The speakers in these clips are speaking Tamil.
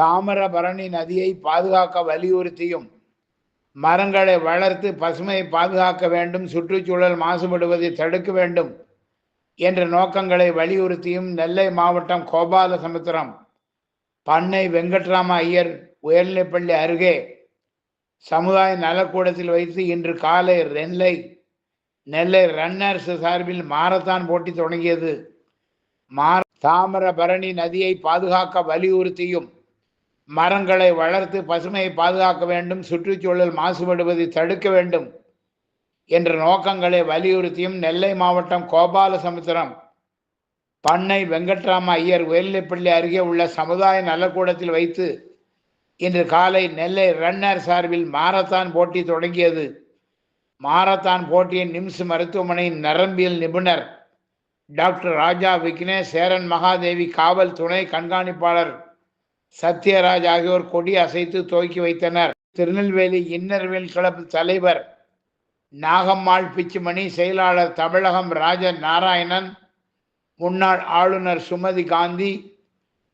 தாமிரபரணி நதியை பாதுகாக்க வலியுறுத்தியும் மரங்களை வளர்த்து பசுமையை பாதுகாக்க வேண்டும் சுற்றுச்சூழல் மாசுபடுவதை தடுக்க வேண்டும் என்ற நோக்கங்களை வலியுறுத்தியும் நெல்லை மாவட்டம் கோபாலசமுத்திரம் பண்ணை வெங்கட்ராம ஐயர் உயர்நிலைப்பள்ளி அருகே சமுதாய நலக்கூடத்தில் வைத்து இன்று காலை நெல்லை நெல்லை ரன்னர்ஸ் சார்பில் மாரத்தான் போட்டி தொடங்கியது. மார தாமிரபரணி நதியை பாதுகாக்க வலியுறுத்தியும் மரங்களை வளர்த்து பசுமையை பாதுகாக்க வேண்டும் சுற்றுச்சூழல் மாசுபடுவதை தடுக்க வேண்டும் என்ற நோக்கங்களை வலியுறுத்தியும் நெல்லை மாவட்டம் கோபாலசமுத்திரம் பண்ணை வெங்கட்ராம ஐயர் உயர்நிலைப்பள்ளி அருகே உள்ள சமுதாய நலக்கூடத்தில் வைத்து இன்று காலை நெல்லை ரன்னர் சார்பில் மாரத்தான் போட்டி தொடங்கியது. மாரத்தான் போட்டியை நிம்ஸ் மருத்துவமனையின் நரம்பியல் நிபுணர் டாக்டர் ராஜா விக்னேஷ் சேரன் மகாதேவி காவல் துணை கண்காணிப்பாளர் சத்யராஜ் ஆகியோர் கொடி அசைத்து துவக்கி வைத்தனர். திருநெல்வேலி இன்னர்வேல் கிளப் தலைவர் நாகம்மாள் பிச்சுமணி செயலாளர் தமிழகம் ராஜ நாராயணன் முன்னாள் ஆளுநர் சுமதி காந்தி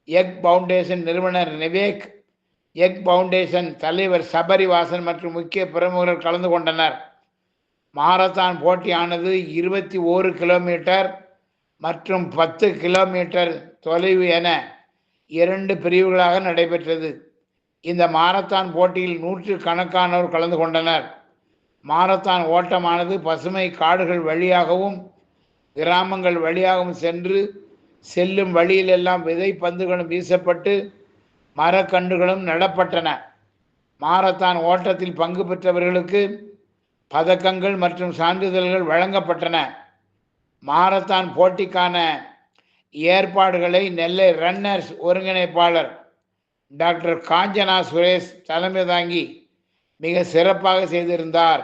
எக் பவுண்டேஷன் நிறுவனர் நிவேக் எக் பவுண்டேஷன் தலைவர் சபரிவாசன் மற்றும் முக்கிய பிரமுகர்கள் கலந்து கொண்டனர். மாரத்தான் போட்டியானது இருபத்தி ஓரு கிலோமீட்டர் மற்றும் பத்து கிலோமீட்டர் தொலைவு என இரண்டு பிரிவுகளாக நடைபெற்றது. இந்த மாரத்தான் போட்டியில் நூற்று கணக்கானோர் கலந்து கொண்டனர். மாரத்தான் ஓட்டமானது பசுமை காடுகள் வழியாகவும் கிராமங்கள் வழியாகவும் சென்று செல்லும் வழியிலெல்லாம் விதை பந்துகளும் வீசப்பட்டு மரக்கன்றுகளும் நடப்பட்டன. மாரத்தான் ஓட்டத்தில் பங்கு பெற்றவர்களுக்கு பதக்கங்கள் மற்றும் சான்றிதழ்கள் வழங்கப்பட்டன. மாரத்தான் போட்டிக்கான ஏற்பாடுகளை நெல்லை ரன்னர்ஸ் ஒருங்கிணைப்பாளர் டாக்டர் காஞ்சனா சுரேஷ் தலைமை தாங்கி மிக சிறப்பாக செய்திருந்தார்.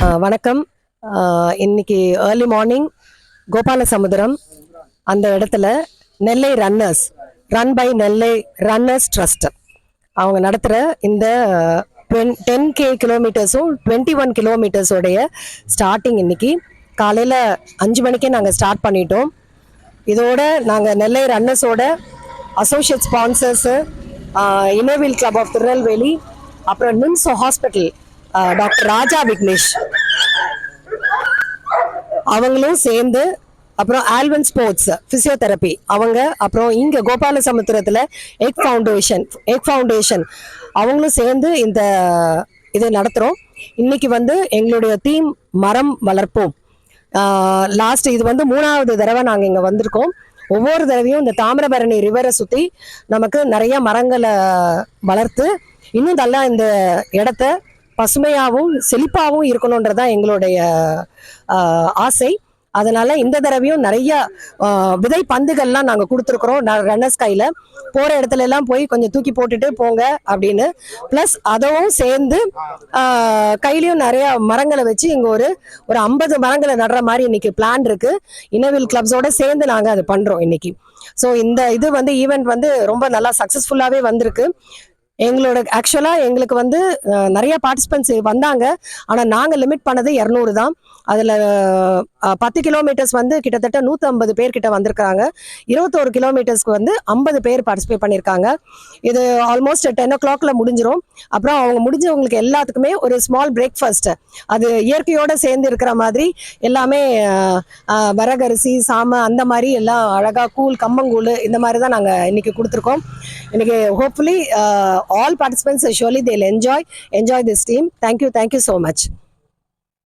வணக்கம். இன்னைக்கு ஏர்லி மார்னிங் கோபாலசமுத்திரம். அந்த இடத்துல Nellai runners run by Nellai runners trust அவங்க நடத்துகிற இந்த டென் கே கிலோமீட்டர்ஸும் டுவெண்ட்டி ஒன் கிலோமீட்டர்ஸோடைய ஸ்டார்டிங் இன்னைக்கு. காலையில் அஞ்சு மணிக்கே நாங்கள் ஸ்டார்ட் பண்ணிட்டோம். இதோட நாங்கள் Nellai ரன்னர்ஸோட associate sponsors inner wheel club of Tirunelveli அப்புறம் நிம்ஸ் ஹாஸ்பிட்டல் டாக்டர் ராஜா விக்னேஷ். அவங்களும் சேர்ந்து அப்புறம் ஆல்வன் ஸ்போர்ட்ஸ் ஃபிசியோதெரப்பி அவங்க அப்புறம் இங்கே கோபாலசமுத்திரத்தில் எக் ஃபவுண்டேஷன் எக் ஃபவுண்டேஷன் அவங்களும் சேர்ந்து இந்த இதை நடத்துகிறோம் இன்னைக்கு வந்து எங்களுடைய தீம் மரம் வளர்ப்போம். லாஸ்ட் இது வந்து மூணாவது தடவை நாங்கள் இங்கே வந்திருக்கோம். ஒவ்வொரு தடவையும் இந்த தாமிரபரணி ரிவரை சுற்றி நமக்கு நிறைய மரங்களை வளர்த்து இன்னும் நல்லா இந்த இடத்த பசுமையாகவும் செழிப்பாகவும் இருக்கணுன்றதான் எங்களுடைய ஆசை. அதனால இந்த தடவையும் நிறைய விதை பந்துகள்லாம் நாங்கள் கொடுத்துருக்குறோம். ரன்னர்ஸ் கையில். போகிற இடத்துல எல்லாம் போய் கொஞ்சம் தூக்கி போட்டுட்டு போங்க அப்படின்னு. ப்ளஸ் அதவும் சேர்ந்து ஆஹ், கையிலயும் நிறைய மரங்களை வச்சு இங்கே ஒரு ஒரு ஐம்பது மரங்களை நடுற மாதிரி இன்னைக்கு பிளான் இருக்கு. இனவில் கிளப்ஸோட சேர்ந்து நாங்கள் அதை பண்ணுறோம் இன்னைக்கு. ஸோ இந்த இது வந்து ஈவெண்ட் வந்து ரொம்ப நல்லா சக்ஸஸ்ஃபுல்லாகவே வந்திருக்கு. எங்களோட ஆக்சுவலாக எங்களுக்கு வந்து நிறைய பார்ட்டிசிபென்ட்ஸ் வந்தாங்க. ஆனால் நாங்கள் லிமிட் பண்ணது இரநூறு தான். அதில் பத்து கிலோமீட்டர்ஸ் வந்து கிட்டத்தட்ட நூற்றம்பது பேர்கிட்ட வந்திருக்காங்க இருபத்தோரு கிலோமீட்டர்ஸ்க்கு வந்து ஐம்பது பேர் பார்ட்டிசிபேட் பண்ணியிருக்காங்க இது ஆல்மோஸ்ட் டென் ஓ கிளாக்ல முடிஞ்சிரும். அப்புறம் அவங்க முடிஞ்சவங்களுக்கு எல்லாத்துக்குமே ஒரு ஸ்மால் பிரேக்ஃபாஸ்ட் அது இயற்கையோட சேர்ந்து இருக்கிற மாதிரி எல்லாமே வரகரிசி சாமை அந்த மாதிரி எல்லாம் அழகாக கூழ் கம்மங்கூழ் இந்த மாதிரி தான் நாங்கள் இன்னைக்கு கொடுத்துருக்கோம். இன்னைக்கு hopefully all participants surely they'll enjoy enjoy this team. Thank you thank you so much.